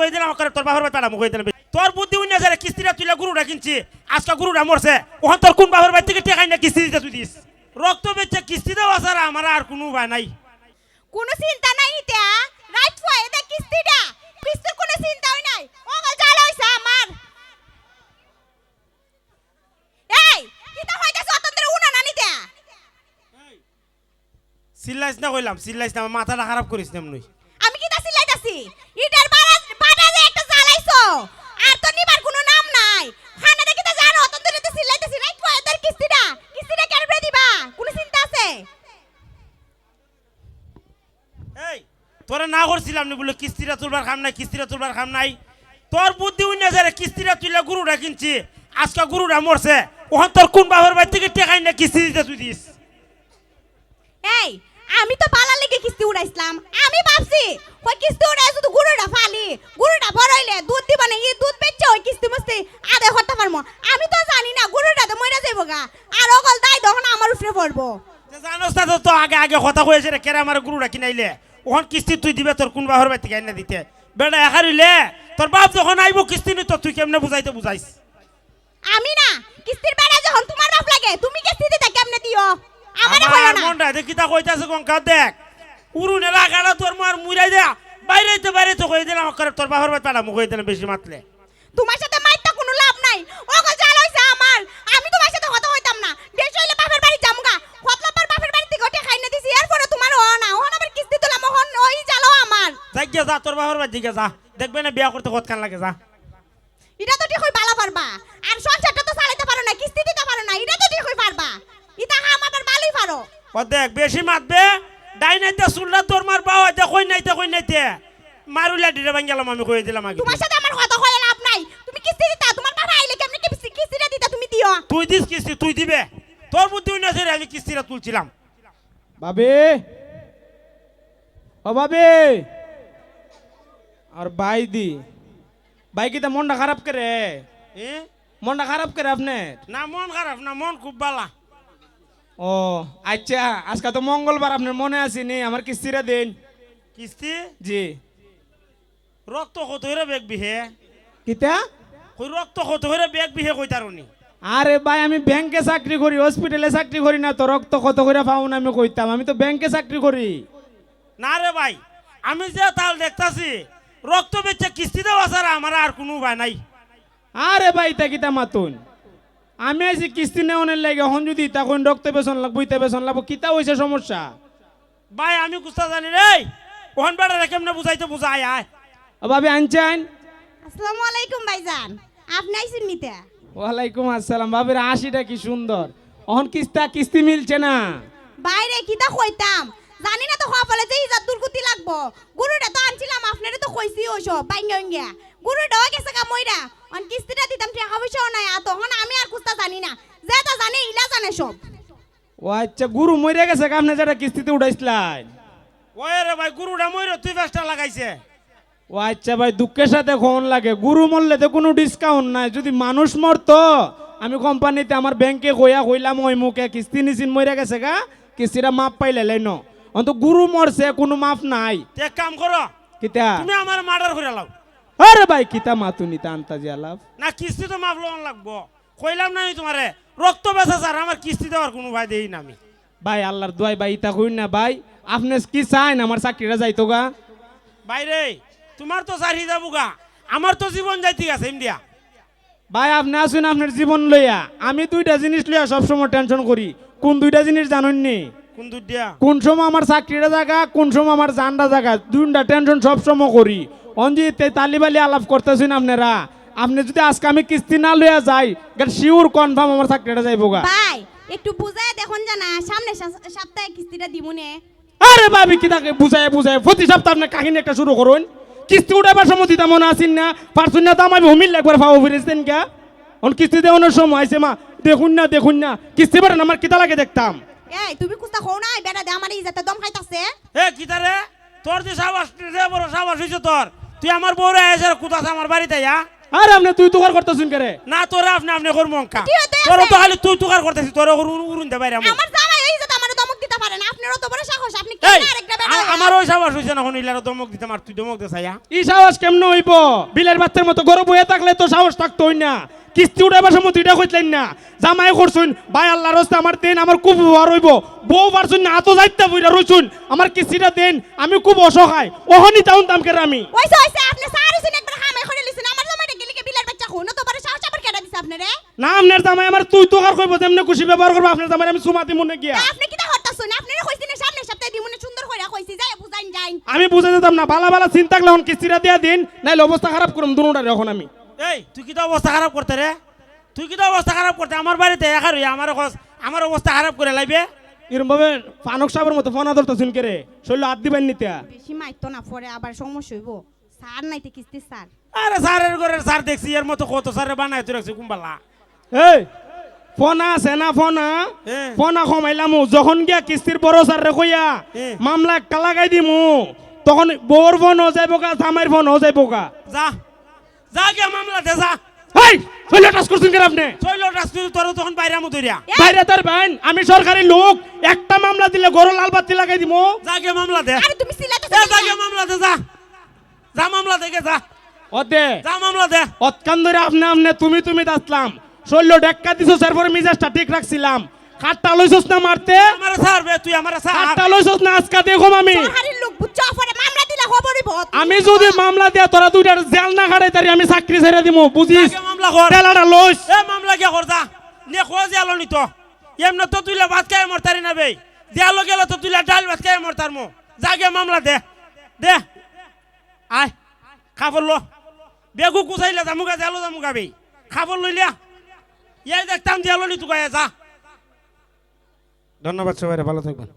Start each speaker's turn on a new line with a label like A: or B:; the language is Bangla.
A: কই দিলাম করে তোর বাবার বাড়ি কই দিলাম। তোর বুদ্ধি উন্নয় যায় কিস্তিটা তুইলা গরুটা কিনছি। আজকে গরুটা মরছে। ওখান তোর কোন বাবার বাড়ি থেকে টেকাই না কিস্তি দিতে তুই দিস? রক্ত বেচে কিস্তি দেওয়া ছাড়া আমার আর কোনো উপায় নাই।
B: কোনো চিন্তা নাই ইতা। রাইট ফুয়া এদা কিস্তিটা। কিস্তির কোনো চিন্তাই নাই। অগল জাল হইছে আমার। এই কিতা হইতাছে স্বতন্ত্র উনা না নিতে
A: চিল্লাইস না কইলাম না মাথাটা খারাপ করিস না
B: আমি কিতা চিল্লাইতাছি? ইটার বাড়া বাটা যে একটা জ্বালাইছো আর তো নিবার কোনো নাম নাই। খানাটা কিতা জানো স্বতন্ত্র নিতে চিল্লাইতাছি রাইট ফুয়া এদার কিস্তিটা। কিস্তিটা কেন দিবা? কোনো চিন্তা আছে?
A: এই তোরা না করছিলাম নি বলে কিস্তিটা তুলবার খাম নাই কিস্তিটা তুলবার খাম নাই। তোর বুদ্ধি উন্নয় যায় কিস্তিটা তুইলা গরুটা কিনছি। আজকে গরুটা মরছে। ওখান তোর কোন বাবার বাড়ি থেকে টেকাই না কিস্তি দিতে তুই দিস।
B: এই আমি তো পালার লেগে কিস্তি উড়াইছিলাম। আমি ভাবছি ওই কিস্তি উড়াই শুধু গুরুটা ফালি গুরুটা বড়াইলে দুধ দিব না এই দুধ বেচছে ওই কিস্তি মস্তি আদে করতে পারব আমি তো জানি না গুরুটা তো মরে যাইব গা। আর অকল দাই তখন আমার উপরে পড়ব।
A: যে জানোস না তো তো আগে আগে কথা কয়েছে রে কেরে আমার গরুটা কিনাইলে? ওখান কিস্তি তুই দিবে তোর কোন বাবার বাড়ি থেকে আইনা দিতে? বেটা একারিলে তোর বাপ যখন আইব কিস্তি নি তো তুই কেমনে বুঝাইতে বুঝাইস?
B: আমি না কিস্তির বেড়া যখন তোমার বাপ লাগে তুমি কিস্তি দিতে কেমনে দিও? আমারে কইও
A: আমার
B: না।
A: মনটা দেখি তা কইতাছে গঙ্কা দেখ? উড়ুনে লাগাটা তোর মার মুইরাই দেয়া। বাইরে তো বাইরে তো কই দিলাম করে তোর বাবার বাড়ি পাঠাবো কই দিলাম বেশি মাতলে।
B: তোমার সাথে মাইরটা কোনো লাভ নাই। হইছে আমার। আমি তোমার সাথে কথা না। দেশ হইলে বাপের বাড়ি যামগা হতলাপার বাপের বাড়ি থেকে ওটা খাই না দিছি। এরপরে তোমার ও না। ওহন আবার কিস্তি তোলা মোহন ওই জালো আমার।
A: যাই গিয়া যা তোর বাবার বাড়ি দিকে যা। দেখবে না বিয়া করতে লাগে যা।
B: এটা তো ঠিক হই বালা পারবা। আর সংসারটা তো চালাইতে পারো না কিস্তি দিতে পারো না। এটা তো ঠিক হই পারবা হাম আবার পারো।
A: ও দেখ বেশি মাতবে? ডাই নাইতে শুনলা তোর মার বাবা দে কই নাইতে কই নাইতে মারুলা ডিরে ভাঙ্গেলাম আমি কই দিলাম আগে।
B: তোমার সাথে আমার কথা হয়ে লাভ নাই। তুমি কিস্তি দিতা তোমার বাবা আইলে কেমনে কিস্তি কিস্তিটা দিতা তুমি দিও।
A: তুই দিস কিস্তি তুই দিবে। তোর বুদ্ধি উন্নয়ন রে আমি কিস্তিটা তুলছিলাম।
C: বাবে! ও বাবে! আর বাই দি বাই কিতা মনটা খারাপ করে।
A: এ?
C: মনটা খারাপ করে আপনার?
A: না মন খারাপ না মন খুব বালা।
C: ও আচ্ছা আজকে তো মঙ্গলবার আপনার মনে আসেনি আমার কিস্তিটা দিন।
A: কিস্তি?
C: জি।
A: রক্ত কত হইরে বেগ বিহে
C: কিতা?
A: কই রক্ত কত হইরে বেগ বিহে কই তারনি
C: আরে ভাই আমি ব্যাংকে চাকরি করি হসপিটালে চাকরি করি না তো রক্ত কত করে পাও না আমি কইতাম। আমি তো ব্যাংকে চাকরি করি।
A: না রে ভাই আমি যে তাল দেখতাছি রক্ত বেচে কিস্তি দেওয়া ছাড়া আমার আর কোনো উপায় নাই।
C: আরে ভাই তা কিতা মাতুন? আমি আছি কিস্তি নেওয়ানের লাগে এখন যদি তখন রক্ত বেসন লাগবো ইতে বেসন লাগবো কিতা হয়েছে সমস্যা?
A: ভাই আমি কুস্তা জানি রে। ওহন বেড়া কেমনে বুঝাইতে বুঝাই আয়।
C: ভাবি আনছেন?
B: আসসালামু আলাইকুম ভাইজান। আপনি আইছেন নিতে?
C: ওয়ালাইকুম আসসালাম। ভাবির হাসিটা কি সুন্দর। অহন কিস্তা কিস্তি মিলছে না।
B: বাইরে কিতা কইতাম? জানি না তো হওয়া বলে যে ইজাত দুর্গতি লাগবো। গরুটা তো আনছিলাম আপনারে তো কইছি ওসব বাইঙ্গা গরুটা হয়ে গেছে গা মইরা। অন কিস্তিটা দিতাম টাকা পয়সাও নাই। আর তখন আমি আর কুস্তা জানি না। যে তা জানে ইলা জানে সব।
C: ও আচ্ছা গুরু মরে গেছে আপনি যেটা কিস্তিতে উঠাইছিলেন?
A: ওই রে ভাই গুরুটা মইরে তুই পাঁচটা লাগাইছে।
C: ও আচ্ছা ভাই দুঃখের সাথে কোন লাগে। গুরু মরলে তো কোনো ডিসকাউন্ট নাই। যদি মানুষ মরতো আমি কোম্পানিতে আমার ব্যাংকে কইয়া কইলাম ওই মুখে কিস্তি নিচিন মরে গেছে গা কিস্তিটা মাপ পাইলে লাইন অন্ত গুরু মরছে কোনো মাপ নাই।
A: তে এক কাম করো
C: কিতা?
A: তুমি আমার মার্ডার করে লাও।
C: আরে ভাই কিতা মাতুনি তা আন্তাজি আলাপ?
A: না কিস্তি তো মাপ লোন লাগবো। কইলাম না আমি তোমারে রক্ত বেচা স্যার আমার কিস্তি দেওয়ার কোনো ভাই দেই না আমি।
C: ভাই আল্লাহর দোয়াই ভাই ইতা কইন না ভাই আপনি কি চাইন আমার চাকরিটা যাইতো গা?
A: বাইরে তোমার তো চারি যাব গা। আমার তো জীবন যাইতে গেছে ইন্ডিয়া।
C: ভাই আপনি আসুন আপনার জীবন লইয়া। আমি দুইটা জিনিস লইয়া সবসময় টেনশন করি। কোন দুইটা জিনিস জানুন নি?
A: কোন দিয়া
C: কোন সময় আমার চাকরিটা জায়গা কোন সময় আমার জানটা জায়গা দুইটা টেনশন সবসময় করি। অঞ্জি তালিবালি আলাপ করতেছেন আপনারা। আপনি যদি আজকে আমি কিস্তি না লইয়া যাই শিওর কনফার্ম আমার চাকরিটা যাইবো গা।
B: ভাই একটু বুঝায় দেখুন জানা সামনে সপ্তাহে কিস্তিটা দিমুনে
C: আরে ভাবি কি তাকে বুঝায় বুঝায়। প্রতি সপ্তাহ আপনি কাহিনী একটা শুরু করুন। কিস্তি উঠাবার সময় দিতাম মনে আসেন না? পারছুন না তো আমি হুমিল একবার ফাও ফিরেছেন কে অন কিস্তি দেওয়ানোর সময় আছে মা দেখুন না দেখুন না। কিস্তি পারেন আমার কিতা লাগে দেখতাম।
B: এই তুমি কুস্তা খাও না বেড়া দে আমার ইজাতে দম খাইতাছে।
A: এ কি তারে? তোর যে সাবাস রে বড় সাবাস হইছে তোর। তুই আমার বউরে এসে কোথা আমার বাড়িতে যা
C: আরে আপনি তুই তুকার করতেছেন করে? রে
A: না তোরা আপনি আপনি করব অঙ্কা। তোর তো খালি তুই তুকার করতেছিস তোর উরুন দে বাইরে আমার
B: আমার জামাই এই যে আমার দমক দিতে পারে না আপনারও তো বড় সাহস আপনি কি আরেকটা বেটা
A: আমার ওই সাহস হইছে না হনিলার দমক দিতে মার তুই দমক দে ছায়া
C: ই সাহস কেমনে হইব? বিলের বাচ্চার মতো গরব হয়ে থাকলে তো সাহস থাকতো হই না। কিস্তি উঠাবার সময় দুইটা কইতলেন না? জামাই করছুন ভাই আল্লাহ রস্তে আমার দেন আমার খুব উপহার হইব। বউ পারছুন না আতো যাইতে বইরা রইছুন আমার কিস্তিটা দেন আমি খুব অসহায়। ওহনি তাউন দাম কেন আমি।
B: ওইসে ওইসে আপনি সারিছেন একবার হামে করে লিছেন। আমার জামাইটা গেলি কে বিলের বাচ্চা হনো তো বড় সাহস আবার কেডা দিছে আপনারে?
C: না আপনার জামাই আমার তুই তো আর কইব তেমনে খুশি ব্যবহার করব আপনার জামাই আমি সুমাতি মনে গিয়া।
B: আপনি কিটা হরতাছুন আপনারে কইছিনে সামনে সপ্তাহে দিমুনে সুন্দর কইরা কইছি যাই যাইন
C: আমি বুঝে যেতাম না বালা বালা চিন্তা এখন কিস্তিটা দিয়া দিন নাইলে অবস্থা খারাপ করুম দুটারে এখন আমি।
A: এই তুই কি তো অবস্থা খারাপ করতে রে? তুই কি তো অবস্থা খারাপ করতে? আমার বাড়িতে একা রই আমার খোঁজ আমার অবস্থা খারাপ করে লাইবে?
C: এরম ভাবে ফানক সাহেবের মতো ফোন ধরতেছুন কে রে? শৈল হাত দিবেন নিতে
B: বেশি মাইতো না পরে আবার সমস্যা হইব। স্যার নাইতে কিস্তি স্যার
A: আরে স্যারের ঘরের স্যার দেখছি এর মতো কত স্যারে বানাই তুই রাখছি কুম্বালা।
C: এই ফোনা আছে না ফোনা। ফোনা কমাইলাম যখন গিয়া কিস্তির বড় স্যার রে কইয়া
A: হ্যাঁ।
C: মামলা একটা লাগাই দিমু তখন বউর ফোন হয়ে যাইব গা জামাইর ফোন হয়ে যাইব গা
A: যা। যা গিয়া মামলা দে যা।
C: এই শৈল টাচ করছেন কেন আপনি?
A: চইল রাস্তুই তোর তখন বাইরে আমু ধরিয়া
B: এই!
C: বাইরে তার বাইন আমি সরকারি লোক একটা মামলা দিলে গরু লাল বাতি লাগাই দিমু
A: যা গিয়া মামলা দে
B: আরে তুমি সিলাতে
A: যা গিয়া মামলা দে যা। যা মামলা দে গে যা।
C: অদে।
A: যা মামলা দে
C: অতকান ধরে আপনি আপনি তুমি তুমি দাসলাম। শৈল ডেক্কা দিছো স্যার মিজাজটা ঠিক রাখছিলাম। খাটটা লইছস না মারতে?
A: আমার স্যার বে তুই আমার স্যার
C: খাটটা লইছস না আজকা দেখো আমি।
B: সরকারের লোক বুঝছ পরে মামলা দিলে খবরই বহুত
C: আমি যদি মামলা দিয়া তোরা দুইটার জেল না খাড়াই তারি আমি চাকরি ছেড়ে দিমু বুঝিস?
A: মামলা কর?
C: তেলাটা লইস।
A: এ মামলা গিয়া কর যা। নে খোঁজ আলো নি তো? এমন তো তুইলা ভাত খাই মরতারি না বে। দেয়ালো গেল তো তুইলা ডাল ভাত খাই মরতার মো। গিয়া মামলা দে। দে। আয়। খাবার লো। বেগু কুচাইলে জামুগা দেয়ালো জামুগা বে। খাবার লইলিয়া। ইয়াই দেখতাম দিয়ে তুকায় যা ধন্যবাদ সবাই ভালো থাকবেন।